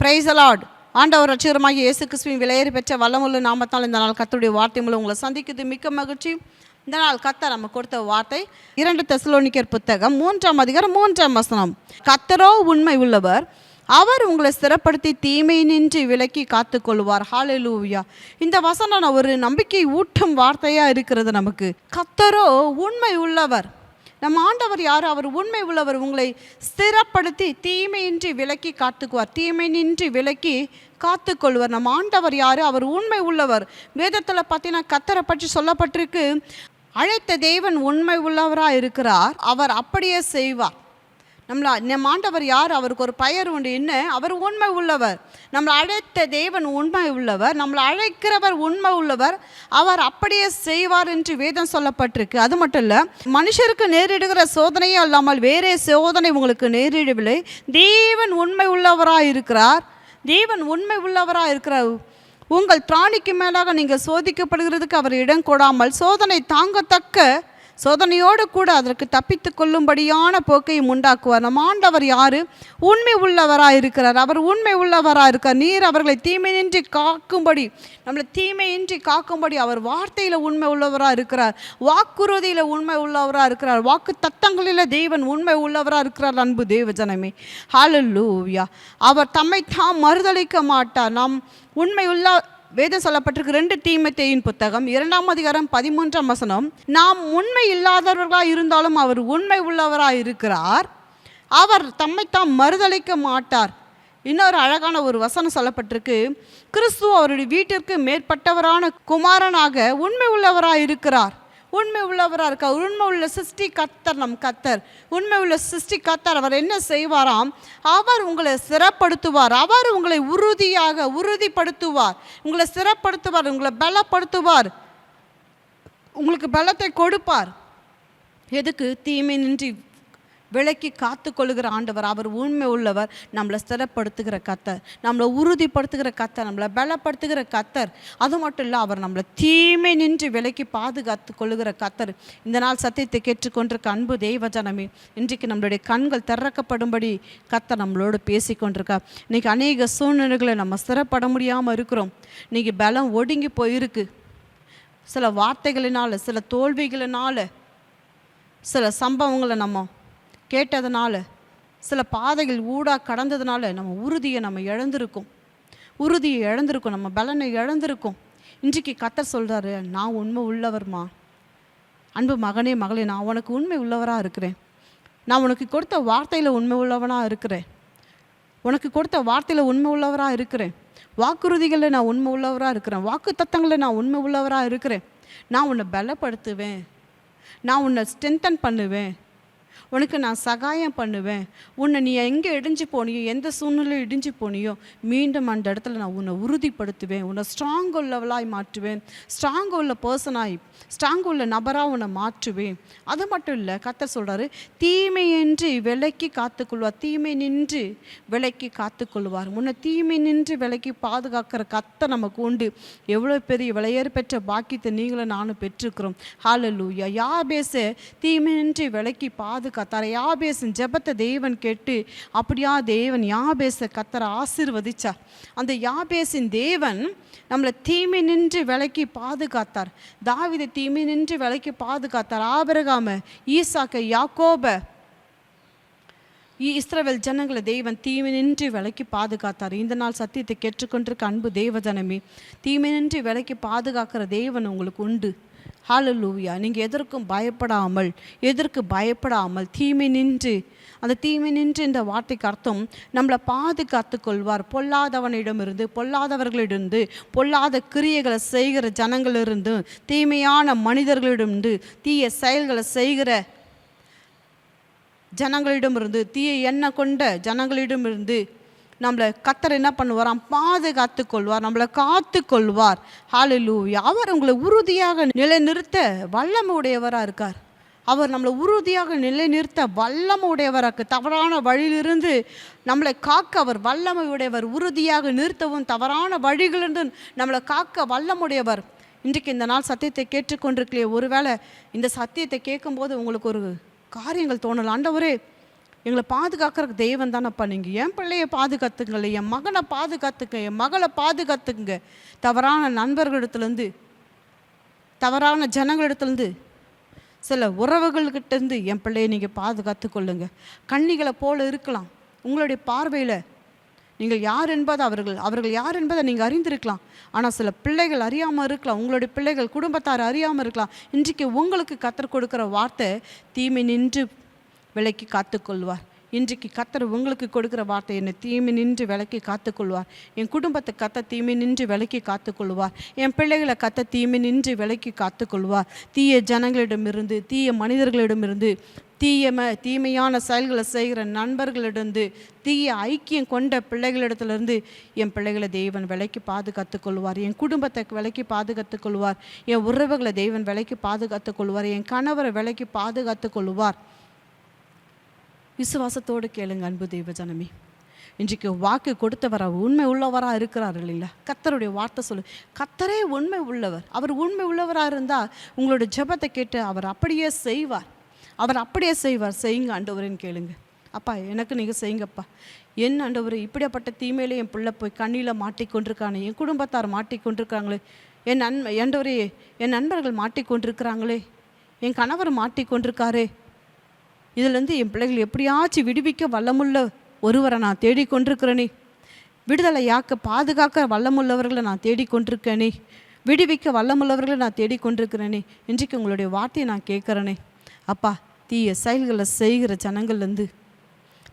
Price allot ஆண்டவர் ரட்சகரமாகிய இயேசு கிறிஸ்துவின் விலையேறி பெற்ற வல்லமுள்ள நாமத்தால் இந்த நாள் கத்தருடைய வார்த்தை மூலம் உங்களை சந்திக்குது மிக்க மகிழ்ச்சி. இந்த நாள் கத்தர் நம்ம கொடுத்த வார்த்தை இரண்டு தெசலோனிக்கர் புத்தகம் மூன்றாம் அதிகாரம் மூன்றாம் வசனம். கத்தரோ உண்மை உள்ளவர் அவர் உங்களை ஸ்திரப்படுத்தி தீமை நின்று விலக்கி காத்துக்கொள்வார். ஹalleluya இந்த வசனம் ஒரு நம்பிக்கை ஊட்டும் வார்த்தையாக இருக்கிறது நமக்கு. கத்தரோ உண்மை உள்ளவர். நம்ம ஆண்டவர் யார்? அவர் உண்மை உள்ளவர். உங்களை ஸ்திரப்படுத்தி தீமையின்றி விலக்கி காத்துக்குவார். தீமையின்றி விலக்கி காத்துக்கொள்வார். நம்ம ஆண்டவர் யார்? அவர் உண்மை உள்ளவர். வேதத்தில் பார்த்தீங்கன்னா கத்தரை பற்றி சொல்லப்பட்டிருக்கு. அழைத்த தேவன் உண்மை உள்ளவராக இருக்கிறார். அவர் அப்படியே செய்வார். நம்மளை நம் ஆண்டவர் யார்? அவருக்கு ஒரு பெயர் உண்டு. என்ன? அவர் உண்மை உள்ளவர். நம்மளை அழைத்த தேவன் உண்மை உள்ளவர். நம்மளை அழைக்கிறவர் உண்மை உள்ளவர். அவர் அப்படியே செய்வார் என்று வேதம் சொல்லப்பட்டிருக்கு. அது மட்டும் இல்லை மனுஷருக்கு நேரிடுகிற சோதனையே அல்லாமல் வேறே சோதனை உங்களுக்கு நேரிடவில்லை. தேவன் உண்மை உள்ளவராக இருக்கிறார். தேவன் உண்மை உள்ளவராக இருக்கிறார் உங்கள் பிராணிக்கு மேலாக நீங்கள் சோதிக்கப்படுகிறதுக்கு அவர் இடம் கொடாமல் சோதனை தாங்கத்தக்க சோதனையோடு கூட அதற்கு தப்பித்து கொள்ளும்படியான போக்கையும் உண்டாக்குவார். நம் ஆண்டவர் யாரு? உண்மை உள்ளவராக இருக்கிறார் அவர் உண்மை உள்ளவராக இருக்கார் நீர் அவர்களை தீமையின்றி காக்கும்படி நம்மளை தீமையின்றி காக்கும்படி அவர் வார்த்தையில் உண்மை உள்ளவராக இருக்கிறார் வாக்குறுதியில் உண்மை உள்ளவராக இருக்கிறார் வாக்கு தத்தங்களில் தேவன் உண்மை உள்ளவராக இருக்கிறார் அன்பு தேவ ஜனமே. ஹalleluya அவர் தம்மை தாம் மறுதளிக்க மாட்டார். நாம் உண்மை உள்ள வேதம் சொல்லப்பட்டிருக்கு ரெண்டு தீமத்தேயின் புத்தகம் இரண்டாம் அதிகாரம் பதிமூன்றாம் வசனம் நாம் உண்மை இல்லாதவர்களாக இருந்தாலும் அவர் உண்மை உள்ளவராக இருக்கிறார். அவர் தம்மைத்தாம் மறுதளிக்க மாட்டார். இன்னொரு அழகான ஒரு வசனம் சொல்லப்பட்டிருக்கு கிறிஸ்துவ அவருடைய வீட்டிற்கு மேற்பட்டவரான குமாரனாக உண்மை உள்ளவராக இருக்கிறார். உண்மை உள்ளவராக இருக்கார் உண்மை உள்ள சிருஷ்டி கத்தர் நம் கத்தர் உண்மை உள்ள சிருஷ்டி கத்தர் அவர் என்ன செய்வாராம்? அவர் உங்களை சிறப்படுத்துவார். அவர் உங்களை உறுதியாக உறுதிப்படுத்துவார். உங்களை சிறப்படுத்துவார் உங்களை பலப்படுத்துவார். உங்களுக்கு பலத்தை கொடுப்பார். எதுக்கு? தீமை நின்றி விலக்கி காத்து கொள்ளுகிற ஆண்டவர் அவர் உண்மை உள்ளவர் நம்மளை ஸ்திரப்படுத்துகிற கத்தர் நம்மளை உறுதிப்படுத்துகிற கத்தர் நம்மளை பலப்படுத்துகிற கத்தர். அது மட்டும் இல்லை அவர் நம்மளை தீமை நின்று விலக்கி பாதுகாத்து கொள்ளுகிற கத்தர். இந்த நாள் சத்தியத்தை கேட்டுக்கொண்டிருக்க அன்பு தெய்வ ஜனமே இன்றைக்கு நம்மளுடைய கண்கள் திறக்கப்படும்படி கத்தர் நம்மளோடு பேசி கொண்டிருக்கா இன்றைக்கி அநேக சூழ்நிலைகளை நம்ம ஸ்திரப்பட முடியாமல் இருக்கிறோம். இன்றைக்கி பலம் ஒடுங்கி போயிருக்கு. சில வார்த்தைகளினால் சில தோல்விகளினால சில சம்பவங்களை நம்ம கேட்டதுனால சில பாதைகள் ஊடாக கடந்ததுனால நம்ம உறுதியை நம்ம இழந்திருக்கோம். உறுதியை இழந்திருக்கோம் நம்ம பலனை இழந்திருக்கோம். இன்றைக்கு கத்தர் சொல்கிறாரு நான் உண்மை உள்ளவர்மா? அன்பு மகனே மகளே நான் உனக்கு உண்மை உள்ளவராக இருக்கிறேன். நான் உனக்கு கொடுத்த வார்த்தையில் உண்மை உள்ளவனாக இருக்கிறேன். உனக்கு கொடுத்த வார்த்தையில் உண்மை உள்ளவராக இருக்கிறேன். வாக்குறுதிகளில் நான் உண்மை உள்ளவராக இருக்கிறேன். வாக்கு தத்தங்களில் நான் உண்மை உள்ளவராக இருக்கிறேன். நான் உன்னை பலப்படுத்துவேன். நான் உன்னை ஸ்ட்ரென்தன் பண்ணுவேன். உனக்கு நான் சகாயம் பண்ணுவேன். உன்னை நீ எங்கே இடிஞ்சு போனியோ எந்த சூழ்நிலையில் இடிஞ்சு போனியோ மீண்டும் அந்த இடத்துல நான் உன்னை உறுதிப்படுத்துவேன். உன்னை ஸ்ட்ராங் உள்ளவளாய் மாற்றுவேன். ஸ்ட்ராங் உள்ள பர்சனாய் ஸ்ட்ராங் உள்ள நபராக உன்னை மாற்றுவேன். அது மட்டும் இல்லை கத்தர் சொல்கிறாரு தீமையின்றி விலைக்கு காத்துக்கொள்வார். தீமை நின்று விலைக்கு காத்துக்கொள்வார். உன்னை தீமை நின்று விலைக்கு பாதுகாக்கிற கத்தை நமக்கு உண்டு. எவ்வளோ பெரிய விலையேறு பெற்ற பாக்கியத்தை நீங்களும் நானும் பெற்றிருக்கிறோம். ஹalleluya யாபேச தீமையின்றி பாதுகா பாதுகாத்தார். யாபேசன் ஜெபத்தை தேவன் கேட்டு அப்படியா தேவன் யாபேச கத்தரை ஆசீர்வதிச்சார். அந்த யாபேசின் தேவன் நம்மளை தீமை நின்று விலக்கி பாதுகாத்தார். தாவிதை தீமை நின்று விலக்கி பாதுகாத்தார். ஆபரகாம ஈசாக்க யாக்கோப இஸ்ரவேல் ஜனங்களை தெய்வன் தீமை நின்று விலக்கி பாதுகாத்தார். இந்த நாள் சத்தியத்தை கேட்டுக்கொண்டிருக்க அன்பு தேவ ஜனமே தீமை நின்று விலக்கி பாதுகாக்கிற தெய்வன் உங்களுக்கு உண்டு. ஹalleluya நீங்கள் எதற்கும் பயப்படாமல் எதற்கு பயப்படாமல் தீமை நின்று அந்த தீமை நின்று இந்த வார்த்தைக்கு அர்த்தம் நம்மளை பாதுகாத்து கொள்வார். பொல்லாதவனிடமிருந்து பொல்லாதவர்களிடமிருந்து பொல்லாத கிரியைகளை செய்கிற ஜனங்களிலிருந்து தீமையான மனிதர்களிடமிருந்து தீய செயல்களை செய்கிற ஜனங்களிடமிருந்து தீய எண்ணெய் கொண்ட ஜனங்களிடமிருந்து நம்மளை கத்தர் என்ன பண்ணுவாராம் பாதுகாத்து கொள்வார் நம்மளை காத்து கொள்வார் ஹalleluya அவர் உங்களை உறுதியாக நிலைநிறுத்த வல்லமை உடையவராக இருக்கார். அவர் நம்மளை உறுதியாக நிலைநிறுத்த வல்லமை உடையவராக்கு தவறான வழியிலிருந்து நம்மளை காக்க அவர் வல்லமை உடையவர் உறுதியாக நிறுத்தவும் தவறான வழிகளிலிருந்து நம்மளை காக்க வல்லமுடையவர். இன்றைக்கு இந்த நாள் சத்தியத்தை கேட்டுக்கொண்டிருக்கலையே. ஒருவேளை இந்த சத்தியத்தை கேட்கும்போது உங்களுக்கு ஒரு காரியங்கள் தோணலாம் ஆண்டவரே எங்களை பாதுகாக்கிறதுக்கு தெய்வம் தானப்பா நீங்கள் என் பிள்ளைய பாதுகாத்துங்கள என் மகனை பாதுகாத்துக்க என் மகளை பாதுகாத்துக்குங்க. தவறான நண்பர்களிடத்துலேருந்து தவறான ஜனங்களிடத்துலேருந்து சில உறவுகள்கிட்டேருந்து என் பிள்ளையை நீங்கள் பாதுகாத்து கொள்ளுங்க கண்ணிகளை போல இருக்கலாம். உங்களுடைய பார்வையில் நீங்கள் யார் என்பதை அவர்கள் அவர்கள் யார் என்பதை நீங்கள் அறிந்திருக்கலாம். ஆனால் சில பிள்ளைகள் அறியாமல் இருக்கலாம். உங்களுடைய பிள்ளைகள் குடும்பத்தார் அறியாமல் இருக்கலாம். இன்றைக்கு உங்களுக்கு கத்தர் கொடுக்குற வார்த்தை தீமை நின்று விலைக்கு காத்துக்கொள்வார். இன்றைக்கு கத்தர் உங்களுக்கு கொடுக்குற வார்த்தை என்னை தீமை நின்று விலக்கி காத்துக்கொள்வார். என் குடும்பத்தை கத்த தீமை நின்று விலக்கி காத்துக்கொள்வார். என் பிள்ளைகளை கத்த தீமை நின்று விலைக்கு காத்துக்கொள்வார். தீய ஜனங்களிடமிருந்து தீய மனிதர்களிடமிருந்து தீயம தீமையான செயல்களை செய்கிற நண்பர்களிடந்து தீய ஐக்கியம் கொண்ட பிள்ளைகளிடத்திலிருந்து என் பிள்ளைகளை தெய்வன் விலைக்கு பாதுகாத்துக்கொள்வார். என் குடும்பத்தை விலைக்கு பாதுகாத்துக்கொள்வார். என் உறவுகளை தெய்வன் விலைக்கு பாதுகாத்துக்கொள்வார். என் கணவரை விலைக்கு பாதுகாத்துக் கொள்வார் விசுவாசத்தோடு கேளுங்க அன்பு தெய்வ ஜனமே இன்றைக்கு வாக்கு கொடுத்தவராக உண்மை உள்ளவராக இருக்கிறார் இல்லைங்களா கத்தருடைய வார்த்தை சொல்லு. கத்தரே உண்மை உள்ளவர். அவர் உண்மை உள்ளவராக இருந்தால் உங்களோட ஜெபத்தை கேட்டு அவர் அப்படியே செய்வார். அவர் அப்படியே செய்வார். செய்யுங்க ஆண்டவரேன்னு கேளுங்க. அப்பா எனக்கு நீங்கள் செய்யுங்கப்பா. என் ஆண்டவர் இப்படியாப்பட்ட தீமையிலே என் பிள்ளை போய் கண்ணியில் மாட்டிக்கொண்டிருக்கானே என் குடும்பத்தார் மாட்டிக்கொண்டிருக்காங்களே என் நன் ஆண்டவரே என் நண்பர்கள் மாட்டிக்கொண்டிருக்கிறாங்களே என் கணவர் மாட்டிக்கொண்டிருக்காரே இதிலேருந்து என் பிள்ளைகள் எப்படியாச்சும் விடுவிக்க வல்லமுள்ள ஒருவரை நான் தேடிக்கொண்டிருக்கிறேனே. விடுதலையாக்க பாதுகாக்க வல்லமுள்ளவர்களை நான் தேடிக்கொண்டிருக்கேனே. விடுவிக்க வல்லமுள்ளவர்களை நான் தேடிக்கொண்டிருக்கிறேனே. இன்றைக்கு உங்களுடைய வார்த்தையை நான் கேட்குறேனே. அப்பா தீய செயல்களை செய்கிற ஜனங்கள்லேருந்து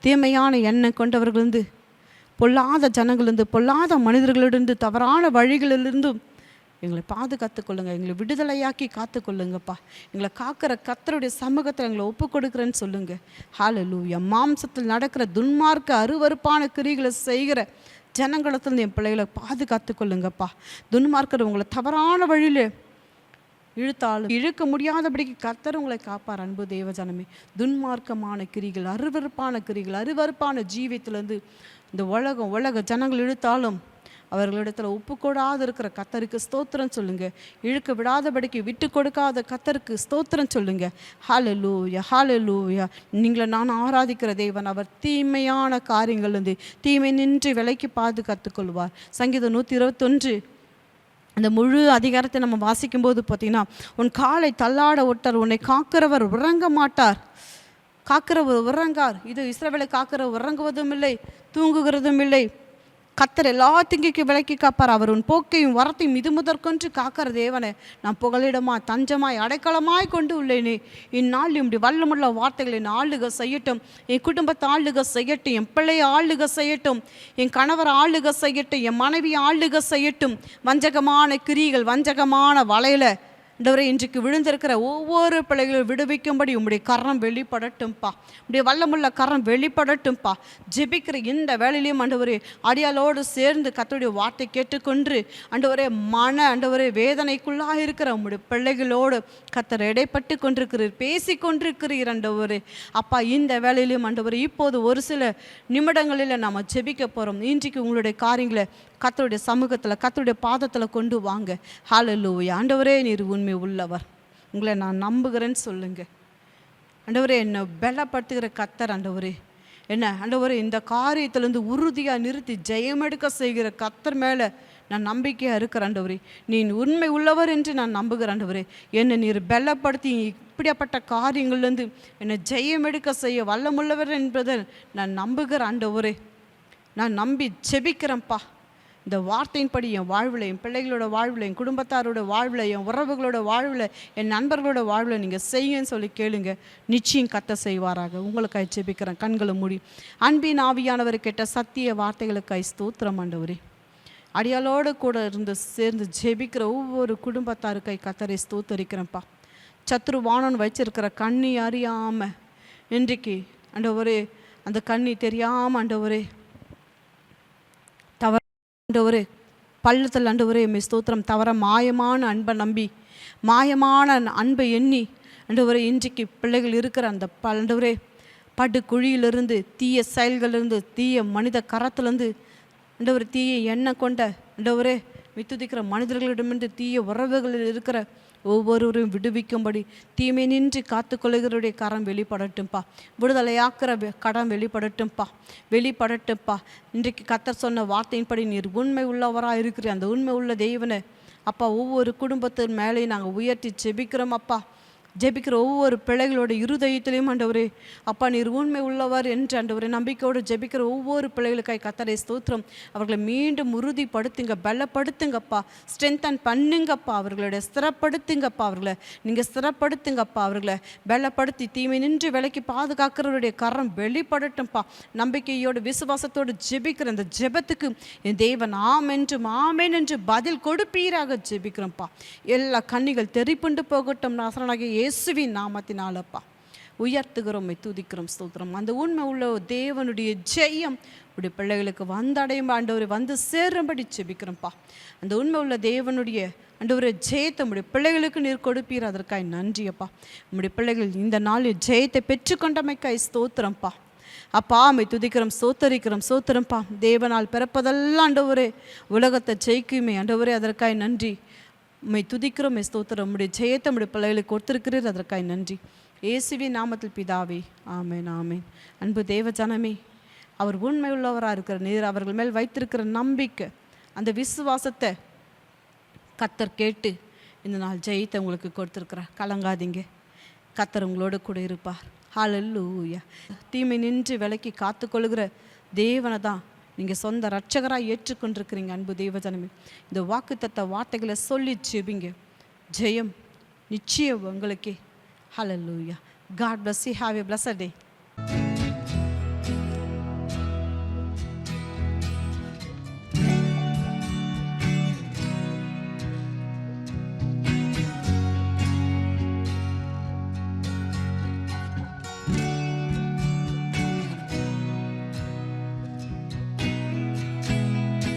தீமையான எண்ணம் கொண்டவர்கள்லேருந்து பொல்லாத ஜனங்கள்லேருந்து பொல்லாத மனிதர்களிலிருந்து தவறான வழிகளிலிருந்தும் எங்களை பாதுகாத்து கொள்ளுங்க எங்களை விடுதலையாக்கி காத்துக்கொள்ளுங்கப்பா. எங்களை காக்கிற கத்தருடைய சமூகத்தில் எங்களை ஒப்பு கொடுக்குறேன்னு சொல்லுங்க. ஹalleluya மாம்சத்தில் நடக்கிற துன்மார்க்க அருவருப்பான கிரிகளை செய்கிற ஜனங்களத்திலிருந்து என் பிள்ளைகளை பாதுகாத்து கொள்ளுங்கப்பா துன்மார்க்கர் உங்களை தவறான வழியில் இழுத்தாலும் இழுக்க முடியாதபடிக்கு கத்தர் உங்களை காப்பார் அன்பு தேவஜனமே துன்மார்க்கமான கிரிகள் அருவருப்பான கிரிகள் அருவருப்பான ஜீவியத்திலேருந்து இந்த உலகம் உலக ஜனங்கள் இழுத்தாலும் அவர்களிடத்தில் ஒப்பு கூடாது இருக்கிற கத்தருக்கு ஸ்தோத்திரம் சொல்லுங்க. இழுக்க விடாதபடிக்கு விட்டு கொடுக்காத கத்தருக்கு ஸ்தோத்திரம் சொல்லுங்க. ஹalleluya ஹalleluya நீங்களை நான் ஆராதிக்கிற தேவன் அவர் தீமையான காரியங்கள் வந்து தீமை நின்று விலைக்கு பாதுகாத்து கொள்வார் சங்கீதம் நூற்றி இருபத்தொன்று அந்த முழு அதிகாரத்தை நம்ம வாசிக்கும்போது பார்த்தீங்கன்னா உன் காலை தள்ளாட ஒட்டார் உன்னை காக்கிறவர் உறங்க மாட்டார். காக்கிறவர் உறங்கார். இது இஸ்ரவேலை காக்கிற உறங்குவதும் இல்லை தூங்குகிறதும் இல்லை. கத்தர் எல்லா திங்கிக்கு விலக்கி காப்பார். அவர் உன் போக்கையும் வரத்தையும் இது முதற்கொன்று காக்கிற தேவனே நான் புகலிடமா தஞ்சமாய் அடைக்கலமாய் கொண்டு உள்ளேனே. இந்நாள் இப்படி வல்லமுள்ள வார்த்தைகளை என் ஆளுக செய்யட்டும். என் குடும்பத்தை ஆளுக செய்யட்டும். என் பிள்ளை ஆளுக செய்யட்டும். என் கணவர் ஆளுக செய்யட்டும். என் மனைவி ஆளுக செய்யட்டும். வஞ்சகமான கிரிகள் வஞ்சகமான வலையில ஆண்டவரே இன்றைக்கு விழுந்திருக்கிற ஒவ்வொரு பிள்ளைகளும் விடுவிக்கும்படி உம்முடைய கரம் வெளிப்படட்டும்ப்பா உடைய வல்லமுள்ள கரம் வெளிப்படட்டும்ப்பா ஜெபிக்கிற இந்த வேலையிலையும் ஆண்டவரே அடியாளோடு சேர்ந்து கத்தோடைய வார்த்தை கேட்டுக்கொண்டு ஆண்டவரே மன ஆண்டவரே வேதனைக்குள்ளாக இருக்கிற உம்முடைய பிள்ளைகளோடு கத்தர் இடைப்பட்டு கொண்டிருக்கிறீர் பேசி கொண்டிருக்கிறீர் ஆண்டவரே. அப்பா இந்த வேலையிலையும் ஆண்டவரே இப்போது ஒரு சில நிமிடங்களில் நாம் ஜெபிக்க போகிறோம் இன்றைக்கு உங்களுடைய காரியங்களை கத்தருடைய சமூகத்தில் கத்தருடைய பாதத்தில் கொண்டு வாங்க. ஹalleluya ஆண்டவரே நீர் உண்மை உள்ளவர். உங்களை நான் நம்புகிறேன்னு சொல்லுங்க. ஆண்டவரே என்னை பலப்படுத்துகிற கத்தர் ஆண்டவரே. என்ன ஆண்டவரே இந்த காரியத்திலேருந்து உறுதியாக நிறுத்தி ஜெயமெடுக்க செய்கிற கத்தர் மேலே நான் நம்பிக்கையாக இருக்கிற ஆண்டவரே. நீ உண்மை உள்ளவர் என்று நான் நம்புகிற ஆண்டவரே. என்னை நீர் பலப்படுத்தி இப்படியாப்பட்ட காரியங்கள்லேருந்து என்னை ஜெயமெடுக்க செய்ய வல்லமுள்ளவர் என்பதை நான் நம்புகிற ஆண்டவரே. நான் நம்பி ஜெபிக்கிறேன்ப்பா. இந்த வார்த்தையின்படி என் வாழ்வில் என் பிள்ளைகளோட வாழ்வில் என் குடும்பத்தாரோட வாழ்வில் என் உறவுகளோட வாழ்வில் என் நண்பர்களோட வாழ்வில் நீங்கள் செய்யுங்கன்னு சொல்லி கேளுங்க. நிச்சயம் கத்த செய்வாராக. உங்களுக்காய் ஜெபிக்கிறேன். கண்களை மூடி. அன்பின் ஆவியானவர் கேட்ட சத்திய வார்த்தைகளுக்காய் ஸ்தோத்திரம் ஆண்டவரே. அடியாளோடு கூட இருந்து சேர்ந்து ஜெபிக்கிற ஒவ்வொரு குடும்பத்தாருக்கை கத்தரை ஸ்தோத்தரிக்கிறேன்ப்பா. சத்ரு வானன் வச்சிருக்கிற கண்ணி அறியாமல் இன்றைக்கு ஆண்டவரே அந்த கண்ணி தெரியாமல் ஆண்டவரே ஒரே ஆண்டவரே பள்ளத்தில் ஆண்டவரே எம்மை ஸ்தோத்திரம். தவற மாயமான அன்பை நம்பி மாயமான அன்பை எண்ணி ஆண்டவரே இன்றைக்கு பிள்ளைகள் இருக்கிற அந்த ப- ஆண்டவரே படு குழியிலிருந்து தீய செயல்களிலிருந்து தீய மனித கரத்திலிருந்து ஆண்டவர் தீய எண்ணெய் கொண்ட ஆண்டவரே மித்துதிக்கிற மனிதர்களிடமிருந்து தீய உறவுகளில் இருக்கிற ஒவ்வொருவரும் விடுவிக்கும்படி தீமை நின்று காத்துக்கொள்கிறவருடைய கரம் வெளிப்படட்டும்ப்பா விடுதலையாக்குற வெ- கரம் வெளிப்படட்டும்ப்பா வெளிப்படட்டும்ப்பா இன்றைக்கு கத்தர் சொன்ன வார்த்தையின்படி நீர் உண்மை உள்ளவராக இருக்கிற அந்த உண்மை உள்ள தெய்வனை. அப்பா ஒவ்வொரு குடும்பத்தின் மேலேயும் நாங்கள் உயர்த்தி செபிக்கிறோம் அப்பா. ஜெபிக்கிற ஒவ்வொரு பிள்ளைகளோட இருதயத்திலையும் ஆண்டவரே அப்பா நீர் உண்மை உள்ளவர் என்று ஆண்டவரே நம்பிக்கையோடு ஜெபிக்கிற ஒவ்வொரு பிள்ளைகளுக்காய் கத்தரை ஸ்தோத்திரம். அவர்களை மீண்டும் உறுதிப்படுத்துங்க பலப்படுத்துங்கப்பா ஸ்ட்ரென்தன் பண்ணுங்கப்பா அவர்களுடைய ஸ்திரப்படுத்துங்கப்பா அவர்களை நீங்கள் ஸ்திரப்படுத்துங்கப்பா அவர்களை பலப்படுத்தி தீமை நின்று விலைக்கு பாதுகாக்கிறவருடைய கரம் வெளிப்படட்டும்ப்பா நம்பிக்கையோடு விசுவாசத்தோடு ஜெபிக்கிற அந்த ஜெபத்துக்கு என் தேவன் ஆம் என்று ஆமேன் என்று பதில் கொடுப்பீராக ஜெபிக்கிறோம்ப்பா எல்லா கண்ணிகள் தெரிப்புண்டு போகட்டும் நாசனாகிய இயேசுவின் நாமத்தினாலப்பா. உயர்த்துகிறோம் துதிக்கிறோம் ஸ்தோத்திரம். அந்த உண்மை உள்ள தேவனுடைய ஜெயம் உடைய பிள்ளைகளுக்கு வந்தடையும் ஆண்டவரை வந்து சேரும்படி செபிக்கிறோம்ப்பா அந்த உண்மை உள்ள தேவனுடைய ஆண்டவரை ஜெயத்தை உடைய பிள்ளைகளுக்கு நீர் கொடுப்பீர். அதற்காய் நன்றியப்பா. உடைய பிள்ளைகள் இந்த நாளில் ஜெயத்தை பெற்றுக்கொண்டமைக்காய் ஸ்தோத்திரம்ப்பா. அப்பா அம்மை துதிக்கிறோம் சோத்தரிக்கிறோம் சோத்திரம்ப்பா தேவனால் பிறப்பதெல்லாம் ஆண்டவரே உலகத்தை ஜெயிக்குமே ஆண்டவரே அதற்காய் நன்றி. உம்மை துதிக்கிறோம் ஸ்தோத்திரம். உம்முடைய ஜெயத்தை உம்முடைய பிள்ளைகளுக்கு கொடுத்திருக்கிறீர். அதற்காய் நன்றி. இயேசுவி நாமத்தில் பிதாவே ஆமேன் ஆமேன். அன்பு தேவ ஜனமே அவர் உண்மை உள்ளவராக இருக்கிற நீர் அவர்கள் மேல் வைத்திருக்கிற நம்பிக்கை அந்த விசுவாசத்தை கத்தர் கேட்டு இந்த நாள் ஜெயித்த உங்களுக்கு கொடுத்துருக்குறார். கலங்காதீங்க. கத்தர் உங்களோட கூட இருப்பார். ஹalleluya தீமை நின்று விலக்கி காத்துக்கொள்கிற தேவனை தான் நீங்கள் சொந்த ரட்சகராக ஏற்றுக்கொண்டிருக்கிறீங்க அன்பு தேவஜனமே. இந்த வாக்குத்தத்த வார்த்தைகளை சொல்லி ஜெபிங்க. ஜெயம் நிச்சயம் உங்களுக்கே. ஹalleluya God bless you have a bless day